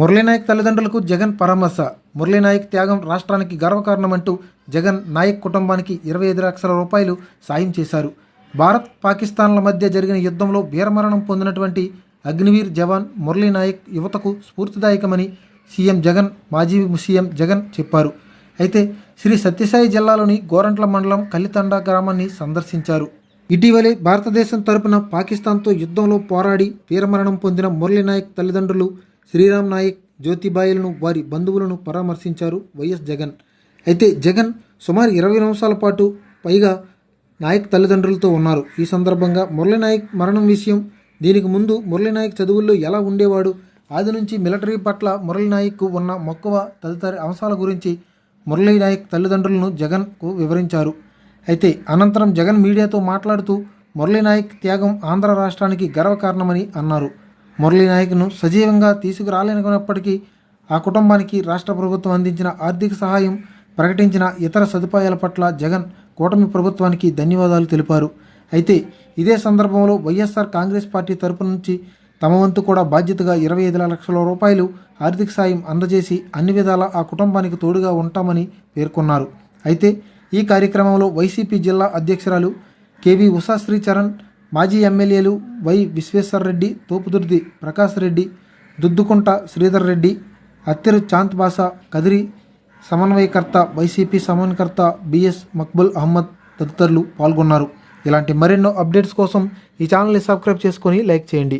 మురళీనాయక్ తల్లిదండ్రులకు జగన్ పరామర్శ. మురళీనాయక్ త్యాగం రాష్ట్రానికి గర్వకారణమంటూ జగన్ నాయక్ కుటుంబానికి ఇరవై ఐదు లక్షల రూపాయలు సాయం చేశారు. భారత్ పాకిస్తాన్ల మధ్య జరిగిన యుద్ధంలో వీరమరణం పొందినటువంటి అగ్నివీర్ జవాన్ మురళీనాయక్ యువతకు స్ఫూర్తిదాయకమని సీఎం జగన్ మాజీ సీఎం జగన్ చెప్పారు. అయితే శ్రీ సత్యసాయి జిల్లాలోని గోరంట్ల మండలం కలితండా గ్రామాన్ని సందర్శించారు. ఇటీవలే భారతదేశం తరపున పాకిస్తాన్తో యుద్ధంలో పోరాడి వీరమరణం పొందిన మురళీనాయక్ తల్లిదండ్రులు శ్రీరామ్ నాయక్ జ్యోతిబాయిలను వారి బంధువులను పరామర్శించారు వైఎస్ జగన్. అయితే జగన్ సుమారు ఇరవై నిమిషాల పాటు పైగా నాయక్ తల్లిదండ్రులతో ఉన్నారు. ఈ సందర్భంగా మురళీనాయక్ మరణం విషయం దీనికి ముందు మురళీనాయక్ చదువుల్లో ఎలా ఉండేవాడు ఆది నుంచి మిలిటరీ పట్ల మురళీనాయక్కు ఉన్న మక్కువ తదితర అంశాల గురించి మురళీనాయక్ తల్లిదండ్రులను జగన్కు వివరించారు. అయితే అనంతరం జగన్ మీడియాతో మాట్లాడుతూ మురళీనాయక్ త్యాగం ఆంధ్ర రాష్ట్రానికి గర్వకారణమని అన్నారు. మురళీ నాయక్ను సజీవంగా తీసుకురాలేనుకున్నప్పటికీ ఆ కుటుంబానికి రాష్ట్ర ప్రభుత్వం అందించిన ఆర్థిక సహాయం ప్రకటించిన ఇతర సదుపాయాల పట్ల జగన్ కూటమి ప్రభుత్వానికి ధన్యవాదాలు తెలిపారు. అయితే ఇదే సందర్భంలో వైఎస్ఆర్ కాంగ్రెస్ పార్టీ తరపు నుంచి తమ వంతు కూడా బాధ్యతగా ఇరవై ఐదు లక్షల రూపాయలు ఆర్థిక సాయం అందజేసి అన్ని విధాలా ఆ కుటుంబానికి తోడుగా ఉంటామని పేర్కొన్నారు. అయితే ఈ కార్యక్రమంలో వైసీపీ జిల్లా అధ్యక్షురాలు కేవీ ఉషా శ్రీచరణ్ మాజీ ఎమ్మెల్యేలు వై విశ్వేశ్వరరెడ్డి తోపుదుర్ది ప్రకాష్ రెడ్డి దుద్దుకుంట శ్రీధర్ రెడ్డి అత్తిరు చాంద్ బాసా కదిరి సమన్వయకర్త వైసీపీ సమన్వయకర్త బిఎస్ మక్బుల్ అహ్మద్ తదితరులు పాల్గొన్నారు. ఇలాంటి మరెన్నో అప్డేట్స్ కోసం ఈ ఛానల్ని సబ్స్క్రైబ్ చేసుకొని లైక్ చేయండి.